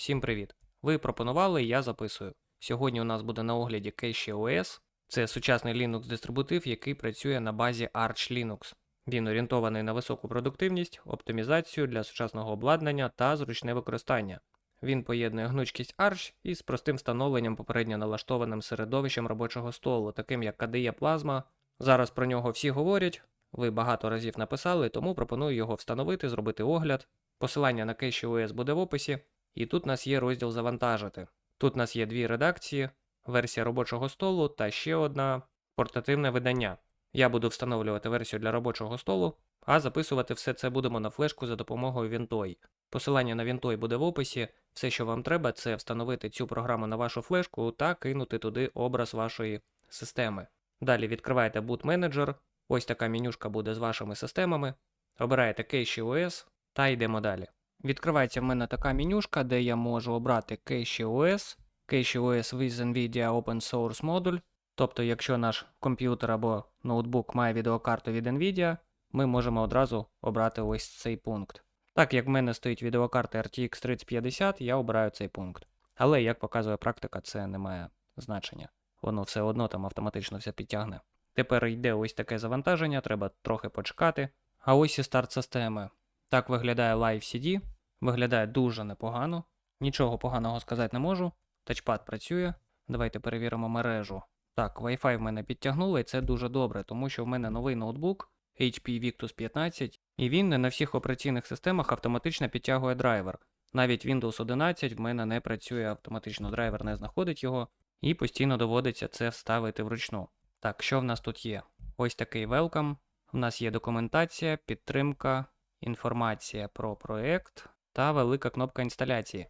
Всім привіт! Ви пропонували, я записую. Сьогодні у нас буде на огляді Cache OS. Це сучасний Linux дистрибутив, який працює на базі Arch Linux. Він орієнтований на високу продуктивність, оптимізацію для сучасного обладнання та зручне використання. Він поєднує гнучкість Arch із простим встановленням попередньо налаштованим середовищем робочого столу, таким як KDE Plasma. Зараз про нього всі говорять. Ви багато разів написали, тому пропоную його встановити, зробити огляд. Посилання на Cache OS буде в описі. І тут у нас є розділ Завантажити. Тут у нас є дві редакції: версія робочого столу та ще одна портативне видання. Я буду встановлювати версію для робочого столу, а записувати все це будемо на флешку за допомогою Vintoy. Посилання на Vintoy буде в описі. Все, що вам треба, це встановити цю програму на вашу флешку та кинути туди образ вашої системи. Далі відкриваєте Boot Manager. Ось така менюшка буде з вашими системами. Обираєте Cache OS та йдемо далі. Відкривається в мене така менюшка, де я можу обрати Cache OS, Cache OS with NVIDIA Open Source Module. Тобто, якщо наш комп'ютер або ноутбук має відеокарту від NVIDIA, ми можемо одразу обрати ось цей пункт. Так як в мене стоїть відеокарта RTX 3050, я обираю цей пункт. Але, як показує практика, це не має значення. Воно все одно там автоматично все підтягне. Тепер йде ось таке завантаження, треба трохи почекати. А ось і старт системи. Так виглядає Live CD. Виглядає дуже непогано. Нічого поганого сказати не можу. Тачпад працює. Давайте перевіримо мережу. Так, Wi-Fi в мене підтягнуло, і це дуже добре, тому що в мене новий ноутбук HP Victus 15, і він не на всіх операційних системах автоматично підтягує драйвер. Навіть Windows 11 в мене не працює автоматично, драйвер не знаходить його, і постійно доводиться це вставити вручну. Так, що в нас тут є? Ось такий welcome. У нас є документація, підтримка, інформація про проект та велика кнопка інсталяції.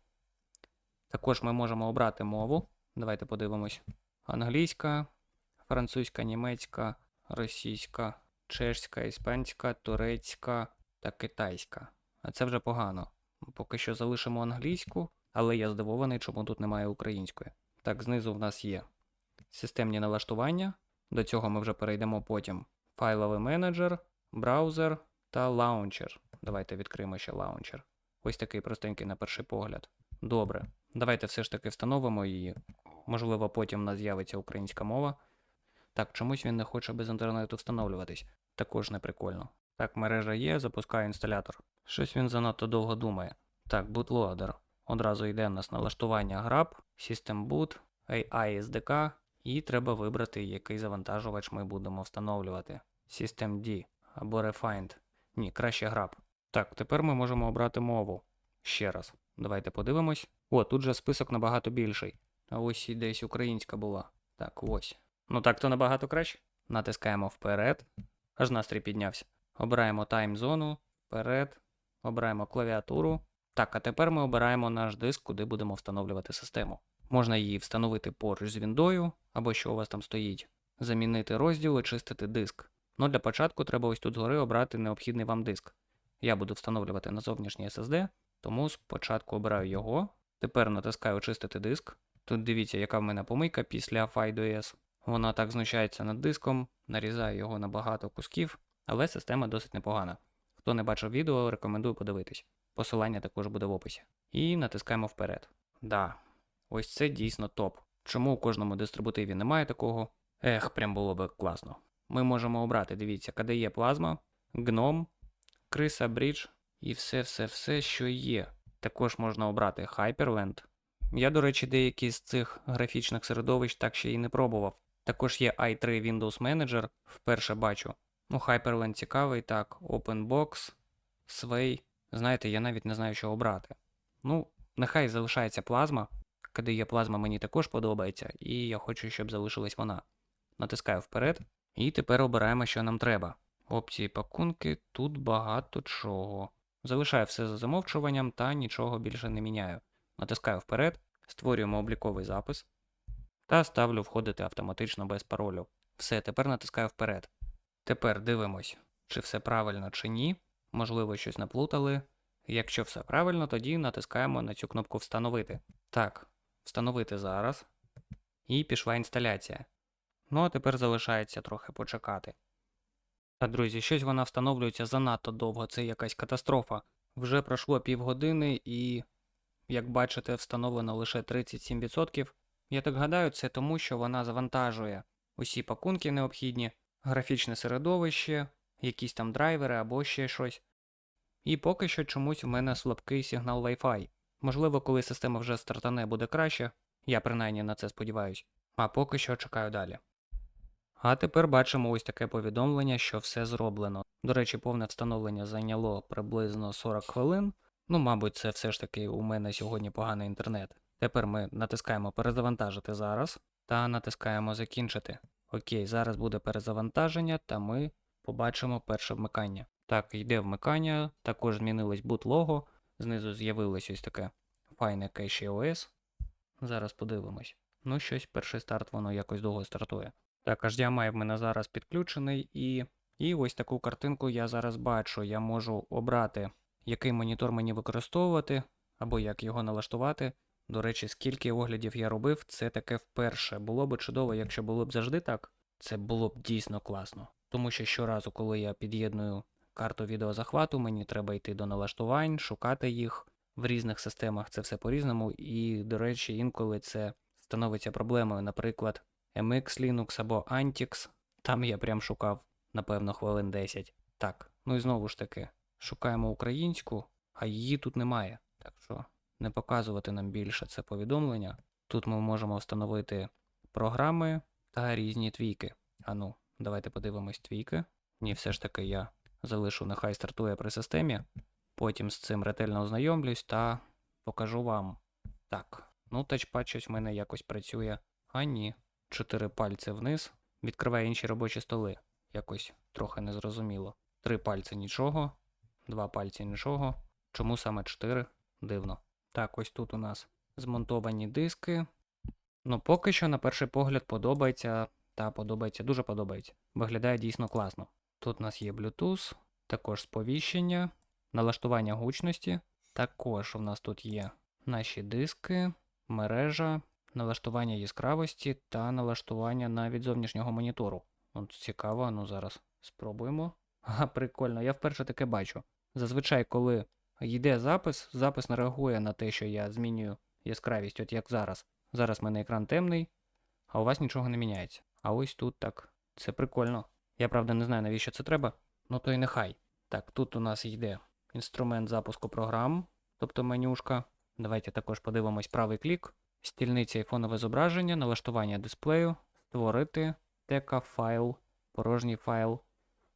Також ми можемо обрати мову. Давайте подивимось. Англійська, французька, німецька, російська, чешська, іспанська, турецька та китайська. А це вже погано. Поки що залишимо англійську, але я здивований, чому тут немає української. Так, знизу в нас є системні налаштування. До цього ми вже перейдемо потім. Файловий менеджер, браузер та лаунчер. Давайте відкриємо ще лаунчер. Ось такий простенький на перший погляд. Добре. Давайте все ж таки встановимо її. Можливо, потім у нас з'явиться українська мова. Так, чомусь він не хоче без інтернету встановлюватись. Також не прикольно. Так, мережа є, запускаю інсталятор. Щось він занадто довго думає. Так, bootloader. Одразу йде у нас налаштування grab, System Boot, AI SDK, і треба вибрати, який завантажувач ми будемо встановлювати. Systemd або Refined. Ні, краще grab. Так, тепер ми можемо обрати мову. Ще раз. Давайте подивимось. О, тут же список набагато більший. А ось і десь українська була. Так, ось. Ну так то набагато краще. Натискаємо вперед. Аж настрій піднявся. Обираємо таймзону, вперед. Обираємо клавіатуру. Так, а тепер ми обираємо наш диск, куди будемо встановлювати систему. Можна її встановити поруч з віндою, або що у вас там стоїть, замінити розділ і чистити диск. Ну для початку треба ось тут згори обрати необхідний вам диск. Я буду встановлювати на зовнішній SSD, тому спочатку обираю його. Тепер натискаю очистити диск. Тут дивіться, яка в мене помийка після FidoS. Вона так знущається над диском, нарізає його на багато кусків, але система досить непогана. Хто не бачив відео, рекомендую подивитись. Посилання також буде в описі. І натискаємо вперед. Да, ось це дійсно топ. Чому у кожному дистрибутиві немає такого? Ех, прям було би класно. Ми можемо обрати, дивіться, KDE Plasma, GNOME, Крisa Bridge і все-все-все, що є. Також можна обрати Hyperland. Я, до речі, деякі з цих графічних середовищ так ще й не пробував. Також є i3 Windows Manager, вперше бачу. Ну, Hyperland цікавий, так, OpenBox, Sway. Знаєте, я навіть не знаю, що обрати. Ну, нехай залишається плазма. Коли є плазма, мені також подобається, і я хочу, щоб залишилась вона. Натискаю вперед. І тепер обираємо, що нам треба. Опції пакунки, тут багато чого. Залишаю все за замовчуванням та нічого більше не міняю. Натискаю вперед, створюємо обліковий запис та ставлю входити автоматично без паролю. Все, тепер натискаю вперед. Тепер дивимось, чи все правильно чи ні. Можливо, щось наплутали. Якщо все правильно, тоді натискаємо на цю кнопку Встановити. Так, встановити зараз. І пішла інсталяція. Ну а тепер залишається трохи почекати. Та, друзі, щось вона встановлюється занадто довго, це якась катастрофа. Вже пройшло півгодини і як бачите, встановлено лише 37%. Я так гадаю, це тому, що вона завантажує усі пакунки необхідні, графічне середовище, якісь там драйвери або ще щось. І поки що чомусь в мене слабкий сигнал Wi-Fi. Можливо, коли система вже стартане буде краще, я принаймні на це сподіваюсь. А поки що чекаю далі. А тепер бачимо ось таке повідомлення, що все зроблено. До речі, повне встановлення зайняло приблизно 40 хвилин. Ну, мабуть, це все ж таки у мене сьогодні поганий інтернет. Тепер ми натискаємо перезавантажити зараз та натискаємо закінчити. Окей, зараз буде перезавантаження, та ми побачимо перше вмикання. Так, йде вмикання, також змінилось boot лого, знизу з'явилось ось таке файне Cache OS. Зараз подивимось. Ну, щось, перший старт, воно якось довго стартує. Так, HDMI в мене зараз підключений, і, і ось таку картинку я зараз бачу. Я можу обрати, який монітор мені використовувати, або як його налаштувати. До речі, скільки оглядів я робив, це таке вперше. Було б чудово, якщо було б завжди так. Це було б дійсно класно. Тому що щоразу, коли я під'єдную карту відеозахвату, мені треба йти до налаштувань, шукати їх в різних системах. Це все по-різному. І, до речі, інколи це становиться проблемою. Наприклад, MX Linux або Antix. Там я прям шукав, напевно, хвилин 10. Так, ну і знову ж таки, шукаємо українську, а її тут немає. Так що не показувати нам більше це повідомлення. Тут ми можемо встановити програми та різні твійки. Ану, давайте подивимось твійки. Ні, все ж таки я залишу, нехай стартує при системі. Потім з цим ретельно ознайомлюсь та покажу вам. Так, ну тачпад щось в мене якось працює. А ні. Чотири пальці вниз. Відкриває інші робочі столи. Якось трохи незрозуміло. Три пальці нічого, два пальці нічого. Чому саме чотири? Дивно. Так, ось тут у нас змонтовані диски. Ну, поки що, на перший погляд, подобається. Та подобається, дуже подобається. Виглядає дійсно класно. Тут у нас є Bluetooth, також сповіщення, налаштування гучності. Також у нас тут є наші диски, мережа, налаштування яскравості та налаштування навіть зовнішнього монітору. От цікаво, ну зараз спробуємо. Ага, прикольно, я вперше таке бачу. Зазвичай, коли йде запис, запис не реагує на те, що я змінюю яскравість, от як зараз. Зараз в мене екран темний, а у вас нічого не міняється. А ось тут так. Це прикольно. Я правда не знаю, навіщо це треба, ну то й нехай. Так, тут у нас йде інструмент запуску програм, тобто менюшка. Давайте також подивимось правий клік, стільниця і фонове зображення, налаштування дисплею, створити, тека файл, порожній файл,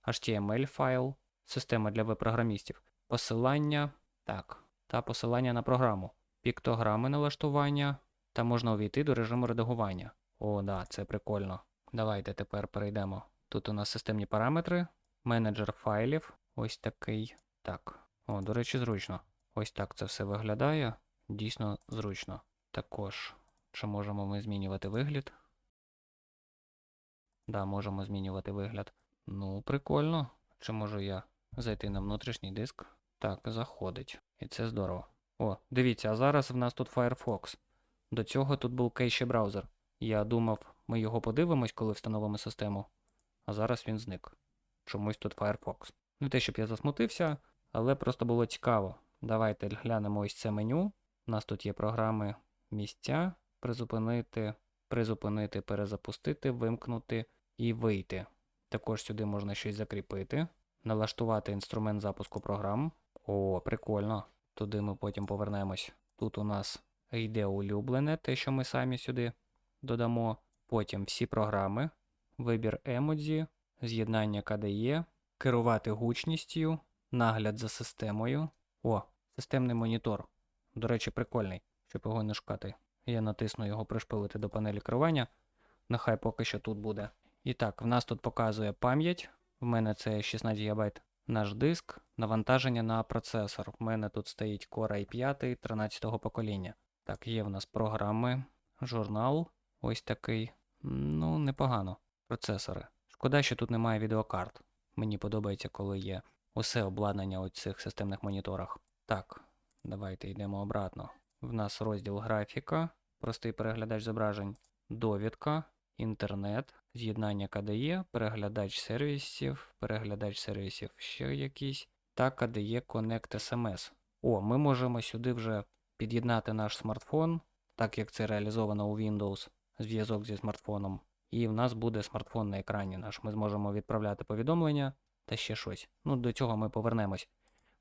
HTML файл, система для веб-програмістів, посилання, так, та посилання на програму, піктограми налаштування, та можна увійти до режиму редагування. О, да, це прикольно. Давайте тепер перейдемо. Тут у нас системні параметри, менеджер файлів, ось такий. Так. О, до речі, зручно. Ось так це все виглядає. Дійсно зручно. Також, чи можемо ми змінювати вигляд? Да, можемо змінювати вигляд. Ну, прикольно. Чи можу я зайти на внутрішній диск? Так, заходить. І це здорово. О, дивіться, а зараз в нас тут Firefox. До цього тут був кейші браузер. Я думав, ми його подивимось, коли встановимо систему, а зараз він зник. Чомусь тут Firefox. Не те, щоб я засмутився, але просто було цікаво. Давайте глянемо ось це меню. У нас тут є програми місця, призупинити, призупинити, перезапустити, вимкнути і вийти. Також сюди можна щось закріпити, налаштувати інструмент запуску програм. О, прикольно. Туди ми потім повернемось. Тут у нас йде улюблене, те, що ми самі сюди додамо. Потім всі програми, вибір емодзі, з'єднання KDE, керувати гучністю, нагляд за системою. О, системний монітор. До речі, прикольний, щоб його не шукати. Я натисну його пришпилити до панелі керування. Нехай поки що тут буде. І так, в нас тут показує пам'ять. В мене це 16 ГБ наш диск, навантаження на процесор. В мене тут стоїть Core i5 13 покоління. Так, є в нас програми, журнал. Ось такий. Ну, непогано. Процесори. Шкода, що тут немає відеокарт. Мені подобається, коли є усе обладнання у цих системних моніторах. Так, давайте йдемо обратно. В нас розділ графіка, простий переглядач зображень, довідка, інтернет, з'єднання KDE, переглядач сервісів, переглядач сервісів ще якийсь, та KDE Connect SMS. О, ми можемо сюди вже під'єднати наш смартфон, так як це реалізовано у Windows, зв'язок зі смартфоном. І в нас буде смартфон на екрані наш. Ми зможемо відправляти повідомлення та ще щось. Ну, до цього ми повернемось.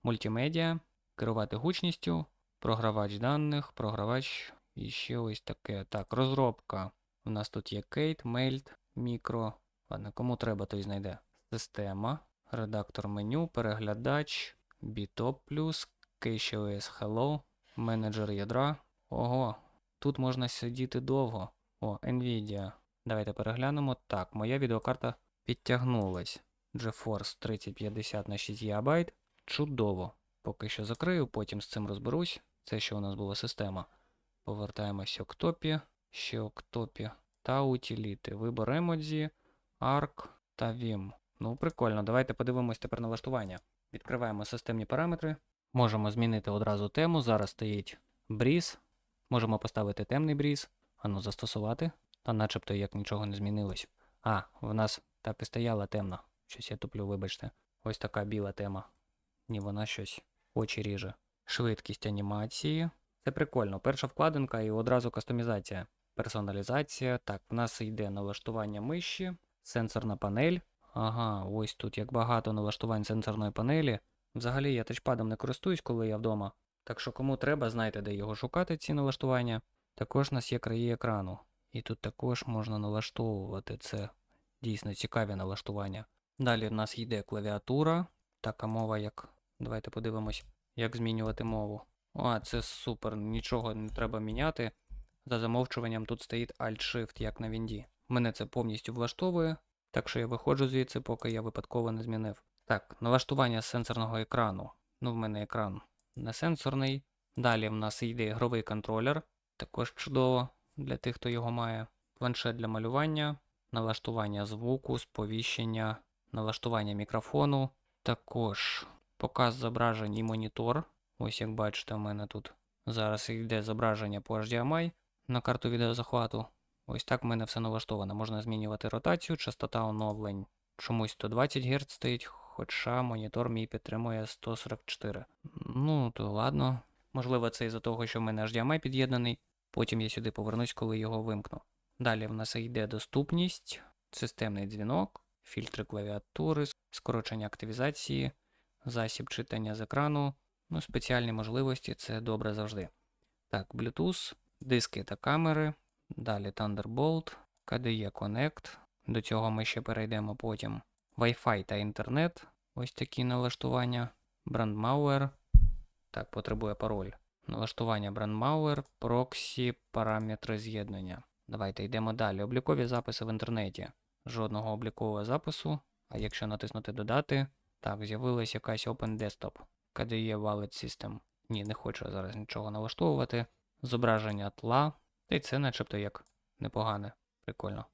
Мультимедіа, керувати гучністю, програвач даних, програвач і ще ось таке. Так, розробка. У нас тут є Kate, Melt, Micro. Ладно, кому треба, той знайде. Система, редактор меню, переглядач, Bitop Plus, CacheOS Hello, менеджер ядра. Ого, тут можна сидіти довго. О, Nvidia. Давайте переглянемо. Так, моя відеокарта підтягнулась. GeForce 3050 на 6 ГБ. Чудово. Поки що закрию, потім з цим розберусь. Це що у нас була система. Повертаємося к топі, ще к та утиліти. Вибор емодзі, ARC та Vim. Ну, прикольно, давайте подивимось тепер налаштування. Відкриваємо системні параметри. Можемо змінити одразу тему. Зараз стоїть бріз. Можемо поставити темний бріз. Ану, застосувати. Та начебто як нічого не змінилось. А, в нас так і стояла темна. Щось я туплю, вибачте. Ось така біла тема. Ні, вона щось очі ріже. Швидкість анімації. Це прикольно. Перша вкладинка і одразу кастомізація. Персоналізація. Так, в нас йде налаштування миші, сенсорна панель. Ага, ось тут як багато налаштувань сенсорної панелі. Взагалі я тачпадом не користуюсь, коли я вдома. Так що кому треба, знайте, де його шукати, ці налаштування. Також у нас є краї екрану. І тут також можна налаштовувати це. Дійсно цікаві налаштування. Далі в нас йде клавіатура. Така мова, як. Давайте подивимось, як змінювати мову. А, це супер, нічого не треба міняти. За замовчуванням тут стоїть Alt-Shift, як на Вінді. Мене це повністю влаштовує, так що я виходжу звідси, поки я випадково не змінив. Так, налаштування сенсорного екрану. Ну, в мене екран не сенсорний. Далі в нас йде ігровий контролер, також чудово для тих, хто його має. Планшет для малювання, налаштування звуку, сповіщення, налаштування мікрофону. Також показ зображень і монітор. Ось як бачите, в мене тут зараз йде зображення по HDMI на карту відеозахвату. Ось так в мене все налаштовано. Можна змінювати ротацію, частота оновлень. Чомусь 120 Гц стоїть, хоча монітор мій підтримує 144. Ну, то ладно. Можливо, це із-за того, що в мене HDMI під'єднаний. Потім я сюди повернусь, коли його вимкну. Далі в нас йде доступність, системний дзвінок, фільтри клавіатури, скорочення активізації, засіб читання з екрану. Ну, спеціальні можливості це добре завжди. Так, Bluetooth, диски та камери. Далі Thunderbolt, KDE Connect. До цього ми ще перейдемо потім. Wi-Fi та інтернет. Ось такі налаштування. Brandmauer. Так, потребує пароль. Налаштування Brandmauer, проксі, параметри з'єднання. Давайте йдемо далі. Облікові записи в інтернеті. Жодного облікового запису. А якщо натиснути Додати, так, з'явилась якась Open Desktop. KDE Wallet System. Ні, не хочу зараз нічого налаштовувати. Зображення тла. Та й це начебто як непогане. Прикольно.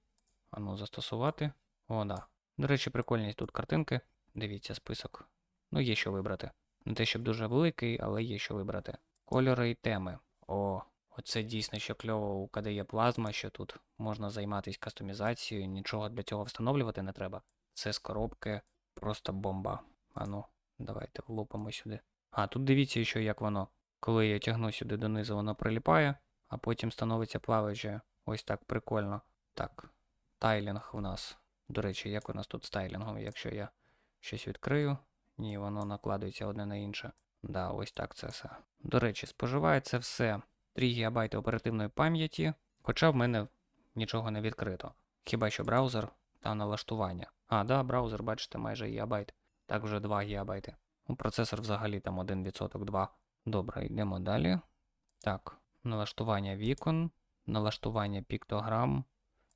Ану, застосувати. О, да. До речі, прикольні тут картинки. Дивіться список. Ну, є що вибрати. Не те, щоб дуже великий, але є що вибрати. Кольори і теми. О, оце дійсно що кльово у KDE плазма, що тут можна займатися кастомізацією, нічого для цього встановлювати не треба. Це з коробки просто бомба. Ану, давайте влупимо сюди. А, тут дивіться, що як воно. Коли я тягну сюди донизу, воно приліпає, а потім становиться плаваюче. Ось так прикольно. Так, тайлінг у нас. До речі, як у нас тут з тайлінгом, якщо я щось відкрию. Ні, воно накладується одне на інше. Да, ось так це все. До речі, споживає це все 3 ГБ оперативної пам'яті, хоча в мене нічого не відкрито. Хіба що браузер та налаштування. А, да, браузер, бачите, майже гігабайт. Так вже 2 ГБ. Ну, процесор взагалі там 1% 2. Добре, йдемо далі. Так, налаштування вікон, налаштування піктограм,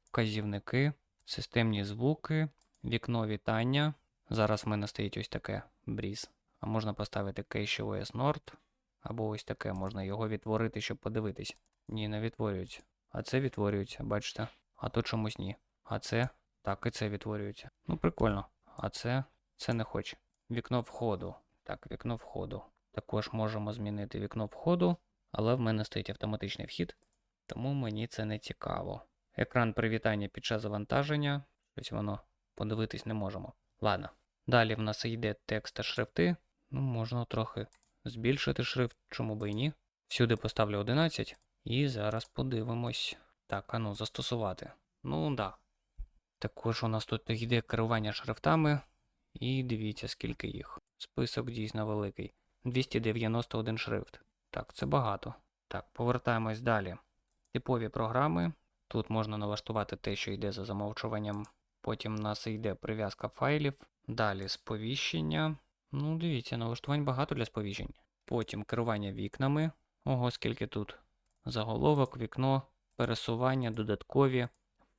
вказівники, системні звуки, вікно вітання. Зараз в мене стоїть ось таке бріз. А можна поставити CacheOS Nord, або ось таке, можна його відтворити, щоб подивитись. Ні, не відтворюється. А це відтворюється, бачите? А то чомусь ні. А це так і це відтворюється. Ну, прикольно. А це це не хоче. Вікно входу. Так, вікно входу. Також можемо змінити вікно входу, але в мене стоїть автоматичний вхід, тому мені це не цікаво. Екран привітання під час завантаження. Ось воно подивитись не можемо. Ладно. Далі в нас йде текст та шрифти. Ну, можна трохи збільшити шрифт, чому би і ні. Сюди поставлю 11 і зараз подивимось. Так, ану, застосувати. Ну да. Також у нас тут йде керування шрифтами. І дивіться, скільки їх. Список дійсно великий. 291 шрифт. Так, це багато. Так, повертаємось далі. Типові програми. Тут можна налаштувати те, що йде за замовчуванням. Потім в нас йде прив'язка файлів. Далі сповіщення. Ну, дивіться, налаштувань багато для сповіщень. Потім керування вікнами. Ого, скільки тут. Заголовок, вікно, пересування, додаткові,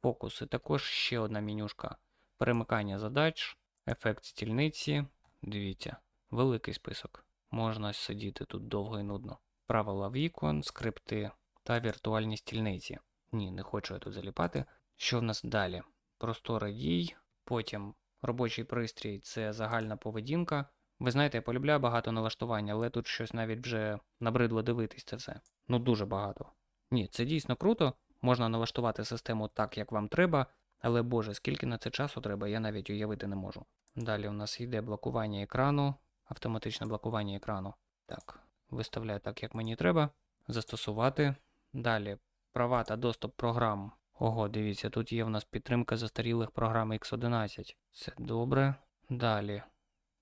фокуси. Також ще одна менюшка. Перемикання задач, ефект стільниці. Дивіться, великий список. Можна сидіти тут довго і нудно. Правила вікон, скрипти та віртуальні стільниці. Ні, не хочу я тут заліпати. Що в нас далі? Простори дій, потім робочий пристрій це загальна поведінка. Ви знаєте, я полюбляю багато налаштувань, але тут щось навіть вже набридло дивитись це все. Ну дуже багато. Ні, це дійсно круто. Можна налаштувати систему так, як вам треба, але боже, скільки на це часу треба, я навіть уявити не можу. Далі у нас йде блокування екрану, автоматичне блокування екрану. Так, виставляю так, як мені треба. Застосувати. Далі права та доступ програм. Ого, дивіться, тут є в нас підтримка застарілих програм X11. Це добре. Далі.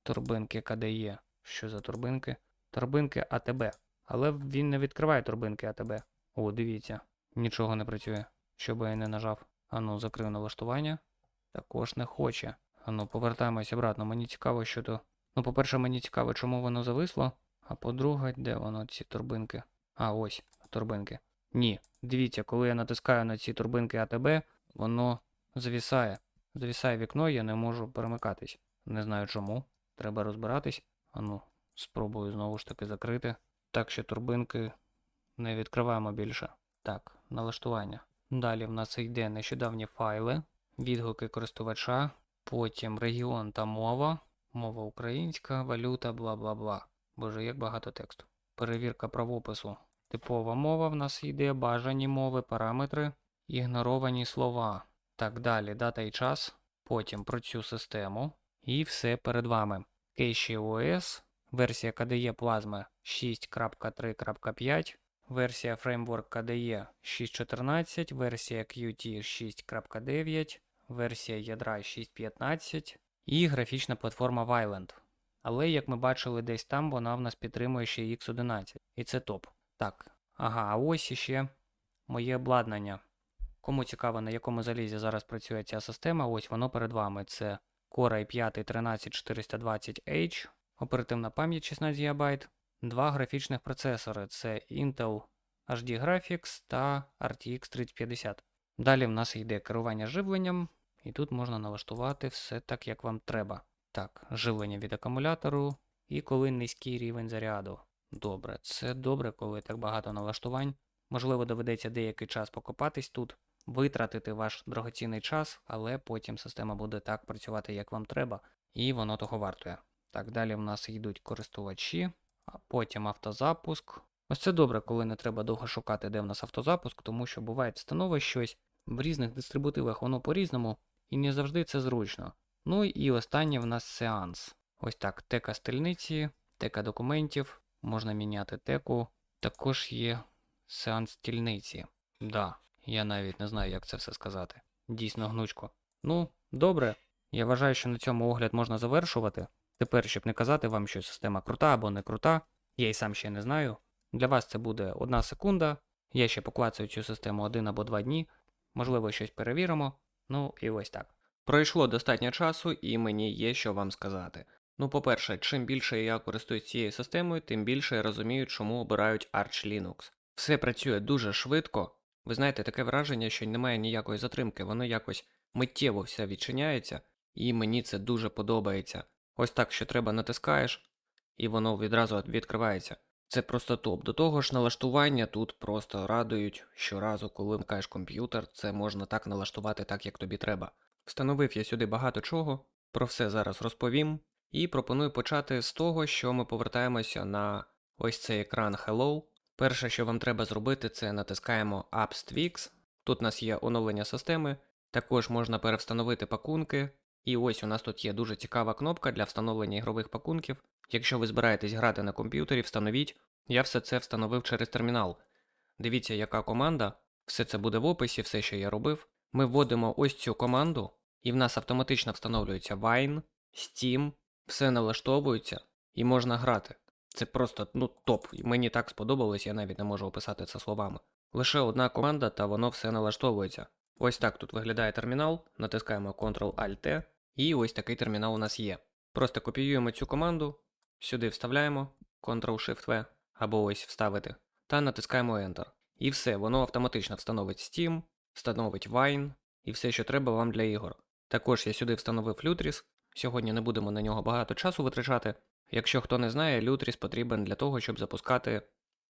Турбинки KDE. Що за турбинки? Турбинки АТБ. Але він не відкриває турбинки АТБ. О, дивіться. Нічого не працює. Що би я не нажав. Ану, закрив налаштування. Також не хоче. Ану, повертаємось обратно. Мені цікаво, що то. Ну, по-перше, мені цікаво, чому воно зависло. А по-друге, де воно ці турбинки? А, ось, турбинки. Ні, дивіться, коли я натискаю на ці турбинки АТБ, воно завісає. Завісає вікно, я не можу перемикатись. Не знаю чому. Треба розбиратись. Ану, спробую знову ж таки закрити. Так що турбинки не відкриваємо більше. Так, налаштування. Далі в нас йде нещодавні файли, відгуки користувача, потім регіон та мова, мова українська, валюта, бла бла бла. Боже, як багато тексту. Перевірка правопису. Типова мова в нас йде, бажані мови, параметри, ігноровані слова. Так далі, дата і час. Потім про цю систему. І все перед вами. Cache OS, версія KDE Plasma 6.3.5, версія Framework KDE 6.14, версія Qt 6.9, версія ядра 6.15 і графічна платформа Violent. Але, як ми бачили десь там, вона в нас підтримує ще X11. І це топ. Так, ага, а ось іще моє обладнання. Кому цікаво, на якому залізі зараз працює ця система, ось воно перед вами. Це Core i5 13420H, оперативна пам'ять 16 ГБ, два графічних процесори це Intel HD Graphics та RTX 3050. Далі в нас йде керування живленням, і тут можна налаштувати все так, як вам треба. Так, живлення від акумулятору і коли низький рівень заряду. Добре, це добре, коли так багато налаштувань. Можливо, доведеться деякий час покопатись тут, витратити ваш дорогоцінний час, але потім система буде так працювати, як вам треба, і воно того вартує. Так, далі в нас йдуть користувачі, а потім автозапуск. Ось це добре, коли не треба довго шукати, де в нас автозапуск, тому що буває становить щось. В різних дистрибутивах воно по-різному, і не завжди це зручно. Ну і останнє в нас сеанс. Ось так, тека стільниці, тека документів, можна міняти теку. Також є сеанс стільниці. Да, я навіть не знаю, як це все сказати. Дійсно гнучко. Ну, добре. Я вважаю, що на цьому огляд можна завершувати. Тепер, щоб не казати вам, що система крута або не крута, я і сам ще не знаю. Для вас це буде одна секунда. Я ще поклацаю цю систему один або два дні. Можливо, щось перевіримо. Ну і ось так. Пройшло достатньо часу, і мені є що вам сказати. Ну, по-перше, чим більше я користуюсь цією системою, тим більше я розумію, чому обирають Arch Linux. Все працює дуже швидко. Ви знаєте, таке враження, що немає ніякої затримки, воно якось миттєво все відчиняється, і мені це дуже подобається. Ось так, що треба натискаєш, і воно відразу відкривається. Це просто топ. До того ж, налаштування тут просто радують щоразу, коли вмикаєш комп'ютер, це можна так налаштувати, так як тобі треба. Встановив я сюди багато чого, про все зараз розповім, і пропоную почати з того, що ми повертаємося на ось цей екран Hello. Перше, що вам треба зробити, це натискаємо Apps Tweaks. Тут у нас є оновлення системи, також можна перевстановити пакунки. І ось у нас тут є дуже цікава кнопка для встановлення ігрових пакунків. Якщо ви збираєтесь грати на комп'ютері, встановіть. Я все це встановив через термінал. Дивіться, яка команда. Все це буде в описі, все, що я робив. Ми вводимо ось цю команду, і в нас автоматично встановлюється Wine, Steam, все налаштовується і можна грати. Це просто ну топ. Мені так сподобалось, я навіть не можу описати це словами. Лише одна команда, та воно все налаштовується. Ось так тут виглядає термінал, натискаємо Ctrl-Alt-T, і ось такий термінал у нас є. Просто копіюємо цю команду, сюди вставляємо Ctrl-Shift-V, або ось вставити, та натискаємо Enter. І все, воно автоматично встановить Steam, встановить Wine і все, що треба вам для ігор. Також я сюди встановив Lutris. Сьогодні не будемо на нього багато часу витрачати. Якщо хто не знає, Lutris потрібен для того, щоб запускати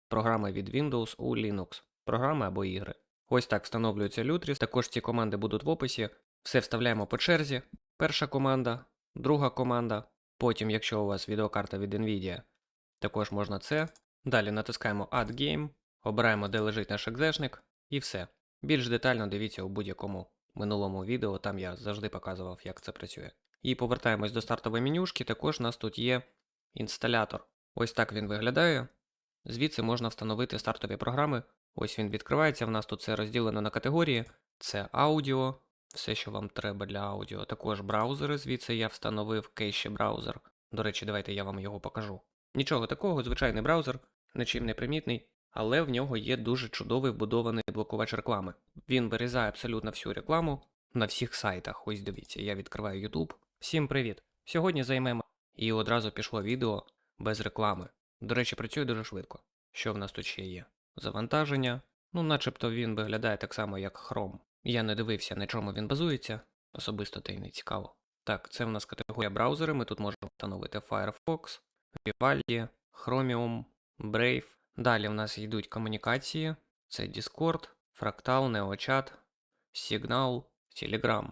програми від Windows у Linux, програми або ігри. Ось так встановлюється Lutris. Також ці команди будуть в описі. Все вставляємо по черзі. Перша команда, друга команда. Потім, якщо у вас відеокарта від Nvidia, також можна це. Далі натискаємо Add Game, обираємо, де лежить наш екзешник, і все. Більш детально дивіться у будь-якому минулому відео, там я завжди показував, як це працює. І повертаємось до стартової менюшки, також у нас тут є інсталятор. Ось так він виглядає. Звідси можна встановити стартові програми. Ось він відкривається. В нас тут все розділено на категорії. Це аудіо, все, що вам треба для аудіо. Також браузери. Звідси я встановив кейші браузер. До речі, давайте я вам його покажу. Нічого такого, звичайний браузер, нічим не примітний, але в нього є дуже чудовий вбудований блокувач реклами. Він вирізає абсолютно всю рекламу на всіх сайтах. Ось дивіться, я відкриваю YouTube. Всім привіт! Сьогодні займемо. І одразу пішло відео без реклами. До речі, працює дуже швидко. Що в нас тут ще є? Завантаження. Ну, начебто він виглядає так само, як Chrome. Я не дивився, на чому він базується, особисто та й не цікаво. Так, це в нас категорія браузери. Ми тут можемо встановити Firefox, Vivaldi, Chromium, Brave. Далі в нас йдуть комунікації. Це Discord, Fractal, NeoChat, Signal, Telegram.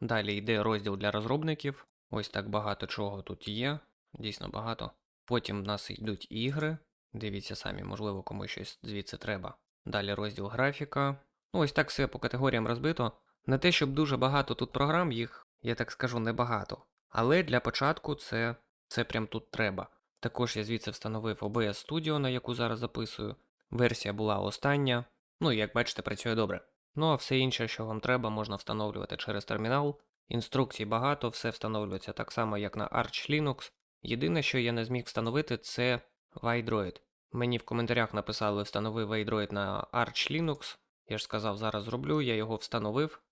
Далі йде розділ для розробників. Ось так багато чого тут є. Дійсно багато. Потім в нас йдуть ігри. Дивіться самі, можливо, комусь щось звідси треба. Далі розділ графіка. Ну, ось так все по категоріям розбито. Не те, щоб дуже багато тут програм, їх, я так скажу, небагато. Але для початку це, це прям тут треба. Також я звідси встановив OBS Studio, на яку зараз записую. Версія була остання. Ну і як бачите, працює добре. Ну а все інше, що вам треба, можна встановлювати через термінал. Інструкцій багато, все встановлюється так само, як на Arch Linux. Єдине, що я не зміг встановити, це Widroid. Мені в коментарях написали встанови Widroid на Arch Linux. Я ж сказав, зараз зроблю, я його встановив.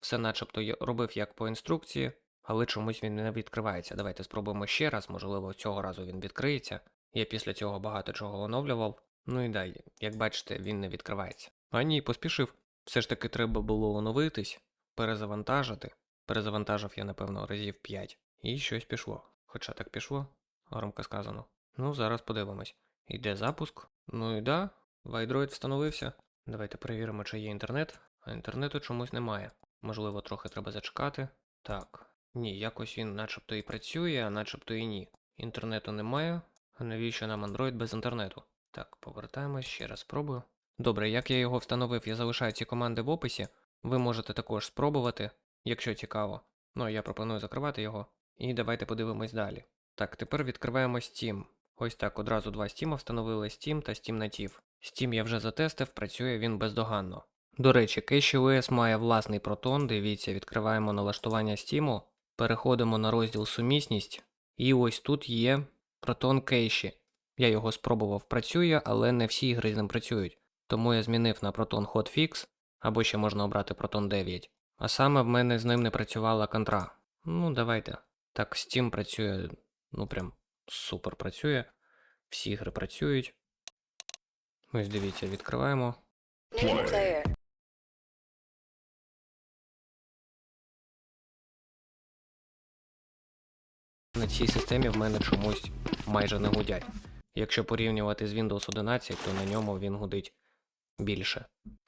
Все начебто робив як по інструкції, але чомусь він не відкривається. Давайте спробуємо ще раз, можливо, цього разу він відкриється. Я після цього багато чого оновлював. Ну і дай, як бачите, він не відкривається. А ні, поспішив. Все ж таки треба було оновитись, перезавантажити. Перезавантажив я, напевно, разів 5. І щось пішло. Хоча так пішло, громко сказано. Ну, зараз подивимось. Йде запуск. Ну і да, Вайдроїд встановився. Давайте перевіримо, чи є інтернет. А інтернету чомусь немає. Можливо, трохи треба зачекати. Так. Ні, якось він начебто і працює, а начебто і ні. Інтернету немає. А навіщо нам Android без інтернету? Так, повертаємось, ще раз спробую. Добре, як я його встановив, я залишаю ці команди в описі. Ви можете також спробувати, якщо цікаво. Ну, я пропоную закривати його. І давайте подивимось далі. Так, тепер відкриваємо Steam. Ось так одразу два Steam встановили Steam та Steam Native. Steam я вже затестив, працює він бездоганно. До речі, CacheOS має власний протон, дивіться, відкриваємо налаштування Steam, переходимо на розділ сумісність, і ось тут є протон Cache. Я його спробував, працює, але не всі ігри з ним працюють. Тому я змінив на Proton Hotfix, або ще можна обрати Proton 9. А саме в мене з ним не працювала контра. Ну, давайте. Так, Steam працює, ну прям супер працює. Всі ігри працюють. Ось дивіться, відкриваємо. На цій системі в мене чомусь майже не гудять. Якщо порівнювати з Windows 11, то на ньому він гудить більше.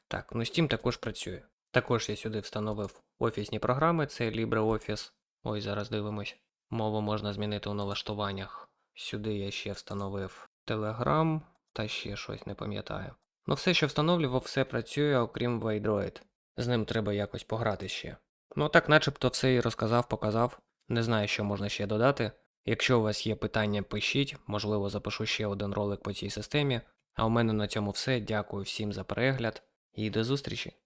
Так, ну Steam також працює. Також я сюди встановив офісні програми, це LibreOffice. Ой, зараз дивимось. Мову можна змінити у налаштуваннях. Сюди я ще встановив Telegram та ще щось не пам'ятаю. Ну все, що встановлював, все працює, окрім Widroid. З ним треба якось пограти ще. Ну так начебто все і розказав, показав. Не знаю, що можна ще додати. Якщо у вас є питання, пишіть, можливо, запишу ще один ролик по цій системі. А у мене на цьому все. Дякую всім за перегляд і до зустрічі!